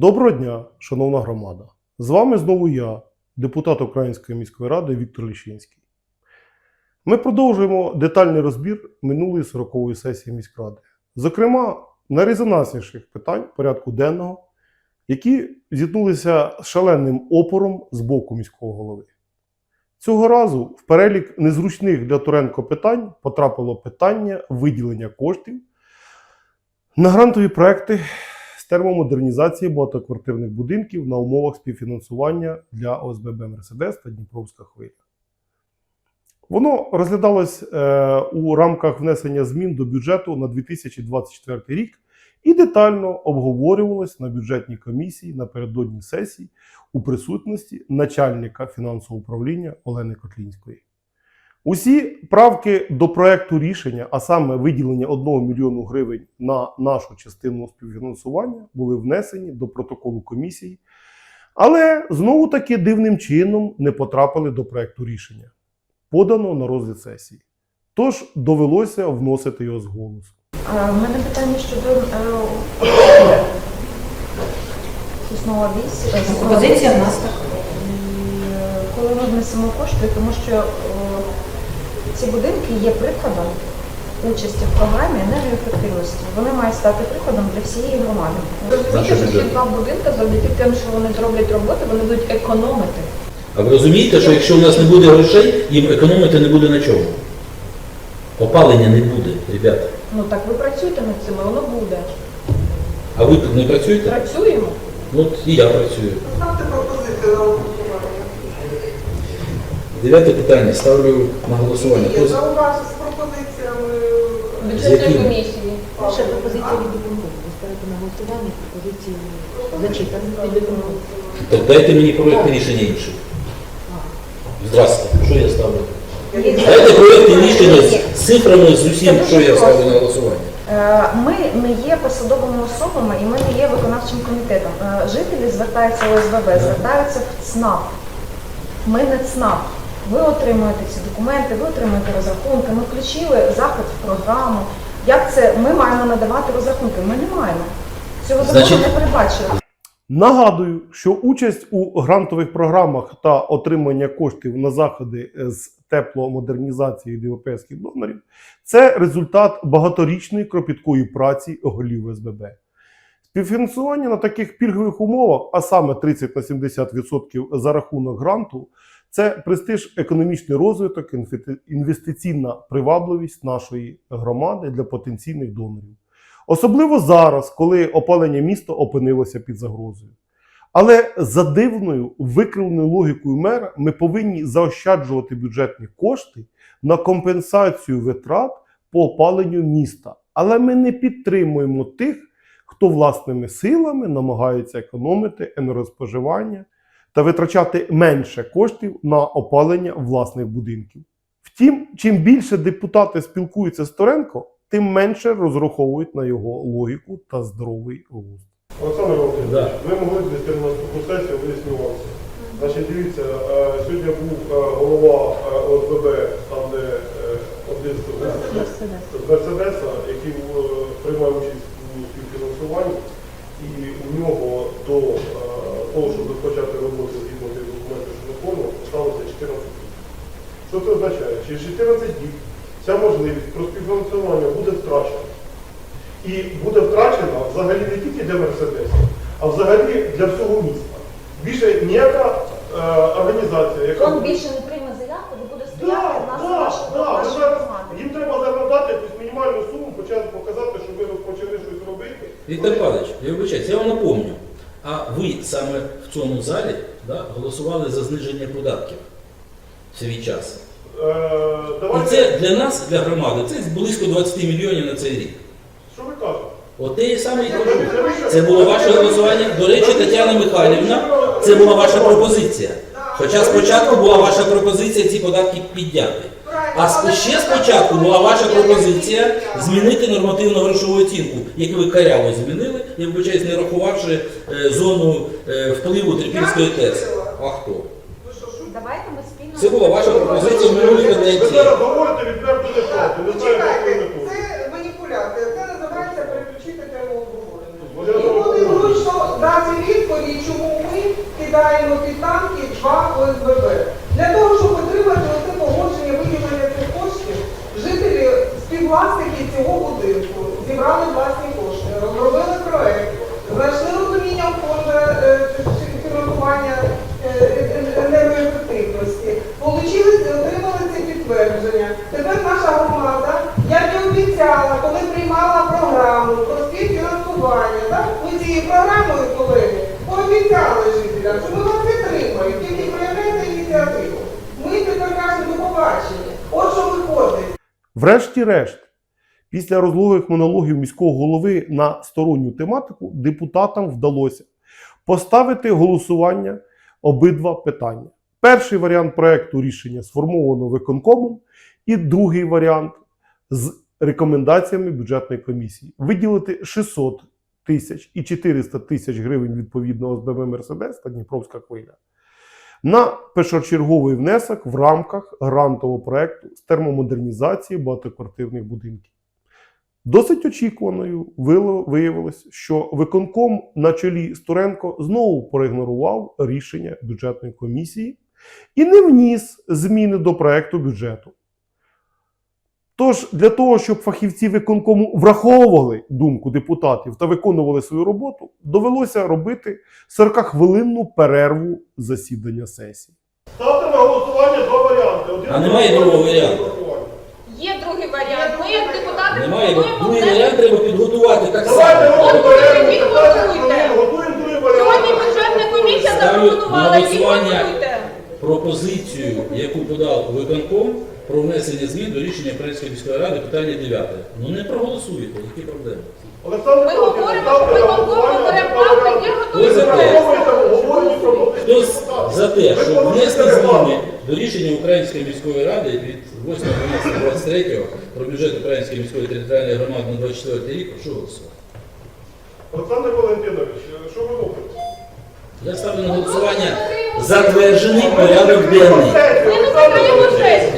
Доброго дня, шановна громада. З вами знову я, депутат Української міської ради Віктор Ліщинський. Ми продовжуємо детальний розбір минулої 40-ї сесії міськради. Зокрема, найрезонансніших питань порядку денного, які зіткнулися з шаленим опором з боку міського голови. Цього разу в перелік незручних для Туренко питань потрапило питання виділення коштів на грантові проекти термомодернізації багатоквартирних будинків на умовах співфінансування для ОСББ Мерседес та Дніпровська хвиля. Воно розглядалось е, у рамках внесення змін до бюджету на 2024 рік і детально обговорювалось на бюджетній комісії напередодні сесії у присутності начальника фінансового управління Олени Котлінської. Усі правки до проекту рішення, а саме виділення 1 мільйону гривень на нашу частину співфінансування, були внесені до протоколу комісії, але знову таки дивним чином не потрапили до проекту рішення, подано на розгляд сесії. Тож довелося вносити його з голосу. А, В мене питання щодо е, Соснова вісь. е, Позиція в нас так. Е, Коли ми внесемо кошти, тому що е, ці будинки є прикладом участі в програмі енергоефективності. Вони мають стати прикладом для всієї громади. Розумієте, що ці два будинки завдяки тим, що вони зроблять роботи, вони будуть економити. А ви розумієте, що якщо у нас не буде грошей, їм економити не буде на чому. Опалення не буде, ребята. Ну так ви працюєте над цим, і воно буде. А ви тут не працюєте? Працюємо. Ну, От і я працюю. Ставте пропозицію. Дев'яте питання ставлю на голосування. Є Хто з- зауваження з пропозиціями. З якими? комісії. Ще пропозиція від виконкому. Ви на голосування пропозиції зачитані від виконкому. Так дайте мені проєкт рішення інших. Здравствуйте, що я ставлю? Дайте проєкт рішення з цифрами, з усім, що я ставлю на голосування. Е, Ми не є посадовими особами і ми не є виконавчим комітетом. Е, Жителі звертаються в ОСББ, звертаються в ЦНАП. Ми не ЦНАП. Ви отримуєте ці документи, ви отримуєте розрахунки. Ми включили запит в програму. Як це ми маємо надавати розрахунки? Ми не маємо. Цього закону не передбачено. Нагадую, що участь у грантових програмах та отримання коштів на заходи з тепломодернізації від європейських донорів це результат багаторічної кропіткої праці голів СББ. Співфінансування на таких пільгових умовах, а саме 30 на 70% за рахунок гранту, це престиж, економічний розвиток, інвестиційна привабливість нашої громади для потенційних донорів. Особливо зараз, коли опалення міста опинилося під загрозою. Але за дивною викривленою логікою мера ми повинні заощаджувати бюджетні кошти на компенсацію витрат по опаленню міста. Але ми не підтримуємо тих, хто власними силами намагається економити енергоспоживання та витрачати менше коштів на опалення власних будинків. Втім, чим більше депутати спілкуються з Торенко, тим менше розраховують на його логіку та здоровий глузд. Олександр Володимирович, Да. ви могли звести на наступну сесію, вияснювався. Значить, дивіться, е, сьогодні був е, голова е, ОСББ, там де один з Мерседеса, який приймає участь у співфінансуванні, і у нього до щоб розпочати роботу згідно тих документів, що виконував, сталося 14 днів. Що це означає? Через 14 днів ця можливість про співфінансування буде втрачена. І буде втрачена взагалі не тільки для Мерседеса, а взагалі для всього міста. Більше ніяка е, організація, яка Фонд більше не прийме заявку, не буде Да, стояти в нас да, да, ви вашої зараз- громади. їм треба зараз якусь мінімальну суму, почати показати, що ви розпочали щось робити. Віктор Павлович, я вибачаюсь, я вам напомню. А ви саме в цьому залі да, голосували за зниження податків в свій час. Е, І це для нас, для громади, це близько 20 мільйонів на цей рік. що ви кажете? От те саме і кажу. Це було ваше голосування. До речі, Тетяна Михайлівна, це була ваша пропозиція. Хоча спочатку була ваша пропозиція ці податки підняти. А ще спочатку ну, була ваша пропозиція змінити нормативну грошову оцінку, яку ви каряво змінили, я вибачаюсь, не рахувавши е, зону е, впливу Трипільської ТЕЦ. А хто? Це була ваша пропозиція в минулій кабінеті. Ви зараз говорите відверто не проти. Не знаю, як не. Це маніпуляція. Це називається переключити тему обговорення. І буде зручно дати відповідь, чому ми кидаємо ті танки, два ОСББ. Для того, Врешті-решт, після розлогих монологів міського голови на сторонню тематику депутатам вдалося поставити голосування обидва питання. Перший варіант проекту рішення сформовано виконкомом, і другий варіант з рекомендаціями бюджетної комісії виділити 600 тисяч і 400 тисяч гривень відповідно ОСББ Мерседес та Дніпровська хвиля на першочерговий внесок в рамках грантового проекту з термомодернізації багатоквартирних будинків. Досить очікуваною виявилось, що виконком на чолі Стуренко знову проігнорував рішення бюджетної комісії і не вніс зміни до проекту бюджету. Тож для того, щоб фахівці виконкому враховували думку депутатів та виконували свою роботу, довелося робити 40-хвилинну перерву засідання сесії. Ставте на голосування два варіанти. Один А немає другого варіанту. Є другий варіант. Ми як депутати Немає. Другий варіант треба підготувати так Давайте само. От ви 15 голосуйте. хвилин, готуємо другий Сьогодні варіант. бюджетна комісія запропонувала їх голосування. Пропозицію, яку подав виконком про внесення змін до рішення Української міської ради, питання 9. Ну не проголосуєте, які проблеми? Олександр Ми говоримо, що виконком голосування бере правки, є Ви готові за те? Враховуйте обговорені пропозиції Хто за те, щоб Ви внести зміни до рішення Української міської ради від 8.12.23 про бюджет Української міської територіальної громади на 24 рік, прошу голосувати. Олександр Валентинович, що ви робите? Я ставлю на голосування затверджений порядок денний. Ми не закриємо сесію.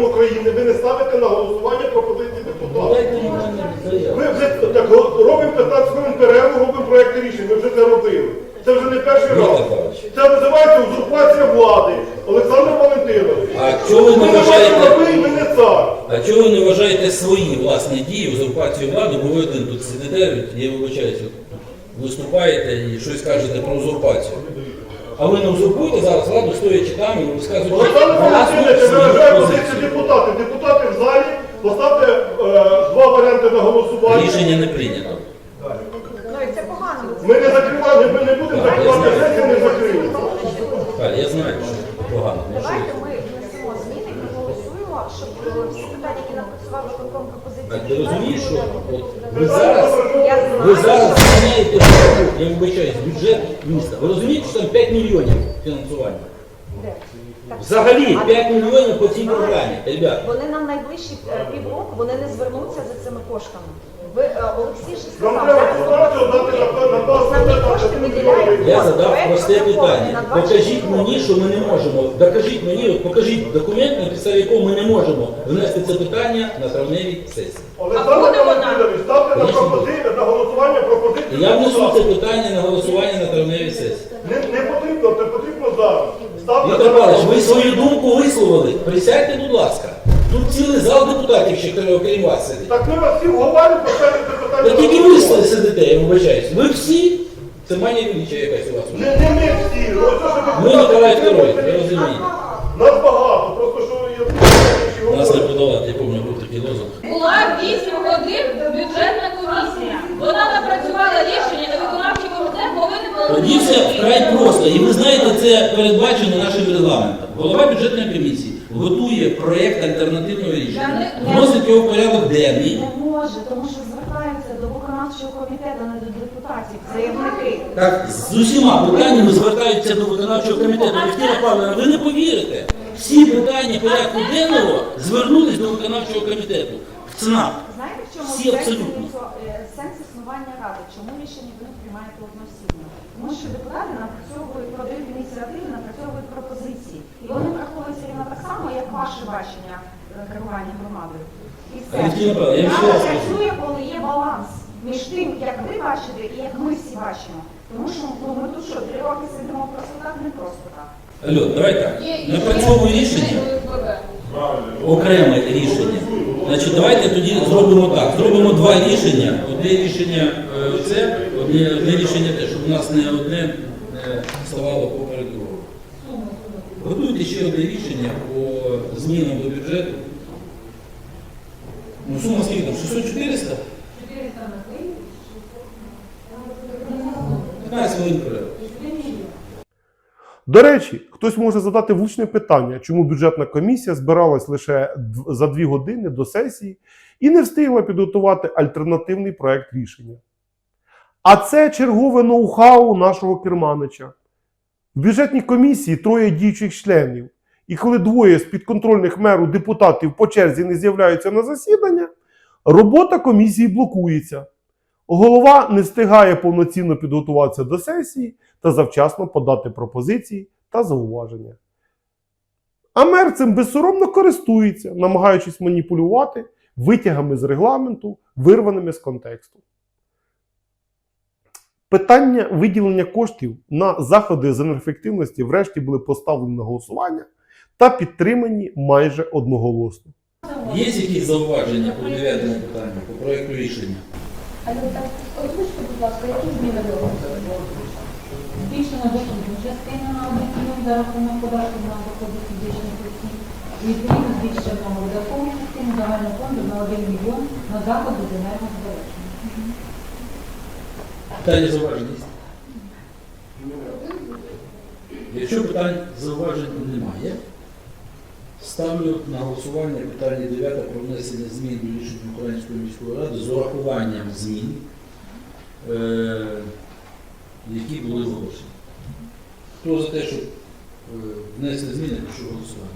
Регламент закон України, ви не ставите на голосування пропозиції депутатів. Ми вже так робимо 15 хвилин перерву, робимо проєкт рішень, ми вже це робили. Це вже не перший раз. Це називається узурпація влади. Олександр Валентинович. А чого ви не вважаєте? правий, не цар. А чого ви не вважаєте свої власні дії узурпацію влади, бо ви один тут сидите, я вибачаюся, виступаєте і щось кажете про узурпацію. А ви не узурпуєте зараз владу, стоячи там і розказуєте Олександр позицію. позицію депутатів. Депутати в залі, поставте е, два варіанти на голосування. Рішення не прийнято. Ну і це погано. Ми не закриваємо, ми не будемо закривати сесію, не закриємо. Так, я знаю, що погано. Ну, що ви? Давайте ми внесемо зміни і проголосуємо, щоб е, всі питання, які напрацював виконком пропозиції. Так, ти розумієш, що от ви зараз, Я ви зараз що- я вибачаюсь, бюджет міста. Ви розумієте, що там 5 мільйонів фінансування? Де? Так, Взагалі а 5 мільйонів по цій програмі, ребята. Вони нам найближчі е, півроку вони не звернуться за цими коштами. Ви е, Олексій ж сказав, зараз ситуацію дати на, на базу Основні кошти виділяють. Я задав Проект просте питання. на 24 Покажіть мені, що ми не можемо. Докажіть мені, от покажіть документ, на підставі якого ми не можемо внести це питання на травневій сесії. Олександр А буде вона? Валентинович, ставте на пропозицію, на голосування І пропозицію. я внесу це питання на голосування на травневій сесії. Не, не потрібно, це потрібно зараз. Ставте Віктор на Павлович, ви голосування. свою думку висловили. Присядьте, будь ласка. Тут цілий зал депутатів, ще вас сидить. Так ми вас всі вговорюємо, поставити питання. Ви тільки ви сидите, я вибачаюсь. Ви всі, це манія величия якась у вас. Не, не ми всі. Ми Миколай. II, ви розумієте. Нас багато, просто що є. Нас не подавати, я пам'ятаю, був такий лозунг. Була 8 годин бюджетна комісія. Вона напрацювала рішення, а виконавчий комітет повинен був... Тоді все вкрай просто. І ви знаєте, це передбачено нашим регламентом. Голова бюджетної комісії готує проєкт альтернативного рішення, вносить його в порядок денний. Не може, тому що звертаються до виконавчого комітету, не до депутатів, заявники. Так, з усіма питаннями звертаються до виконавчого комітету. Віктора Павловна, ви не повірите. Всі питання порядку денного звернулись до виконавчого комітету. В ЦНАП. Знаєте, в чому Всі сенс, абсолютно. е, сенс існування ради? Чому рішення ви не приймаєте одноосібно? Тому що депутати напрацьовують продають ініціативи, напрацьовують пропозиції. І вони враховуються рівно так само, як ваше бачення е, керування громадою. І все. Працює, коли є баланс. між тим, як ви бачите і як ми всі бачимо. Тому що ну, ми тут що, три роки сидимо просто так, не просто так. Альо, давай так. Є і рішення. Окреме рішення. Значить, давайте тоді зробимо так. Зробимо два рішення. Одне рішення це, одне, одне рішення те, щоб у нас не одне е, ставало поперед другого. Готуйте ще одне рішення по змінам до бюджету. Ну, сума скільки там? 600-400? 15 хвилин перерву. До речі, хтось може задати влучне питання, чому бюджетна комісія збиралась лише за дві години до сесії і не встигла підготувати альтернативний проект рішення. А це чергове ноу-хау нашого керманича. В бюджетній комісії троє діючих членів. І коли двоє з підконтрольних меру депутатів по черзі не з'являються на засідання, робота комісії блокується. Голова не встигає повноцінно підготуватися до сесії та завчасно подати пропозиції та зауваження. А мер цим безсоромно користується, намагаючись маніпулювати витягами з регламенту, вирваними з контексту. Питання виділення коштів на заходи з енергоефективності врешті були поставлені на голосування та підтримані майже одноголосно. Є якісь зауваження по дев'ятому питанню, по проекту рішення? Але так, озвучте, будь ласка, які зміни до Збільшена доходна частина на 1 мільйон за рахунок податку на доходи фізичних осіб. Відповідно збільшена видаткову частину загального фонду на 1 мільйон на заходи з енергозбереження. Питання зауважень є? Якщо питань зауважень немає, ставлю на голосування питання 9 про внесення змін до рішення Української міської ради з урахуванням змін, е, які були оголошені. Хто за те, щоб е, внести зміни, прошу голосувати.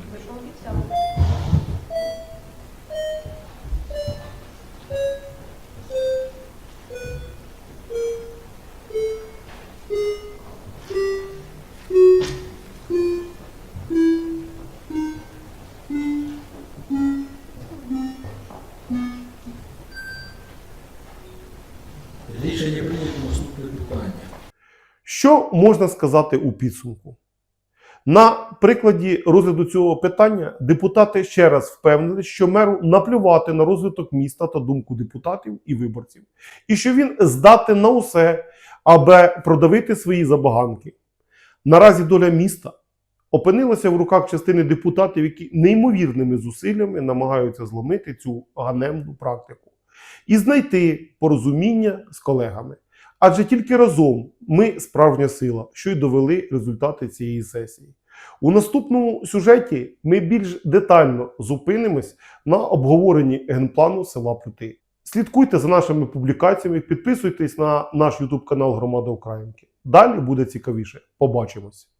Що можна сказати у підсумку? На прикладі розгляду цього питання депутати ще раз впевнили, що меру наплювати на розвиток міста та думку депутатів і виборців, і що він здатен на усе, аби продавити свої забаганки. Наразі доля міста опинилася в руках частини депутатів, які неймовірними зусиллями намагаються зломити цю ганебну практику і знайти порозуміння з колегами. Адже тільки разом ми справжня сила, що й довели результати цієї сесії. У наступному сюжеті ми більш детально зупинимось на обговоренні генплану села Плити. Слідкуйте за нашими публікаціями, підписуйтесь на наш YouTube канал Громада Українки. Далі буде цікавіше. Побачимось!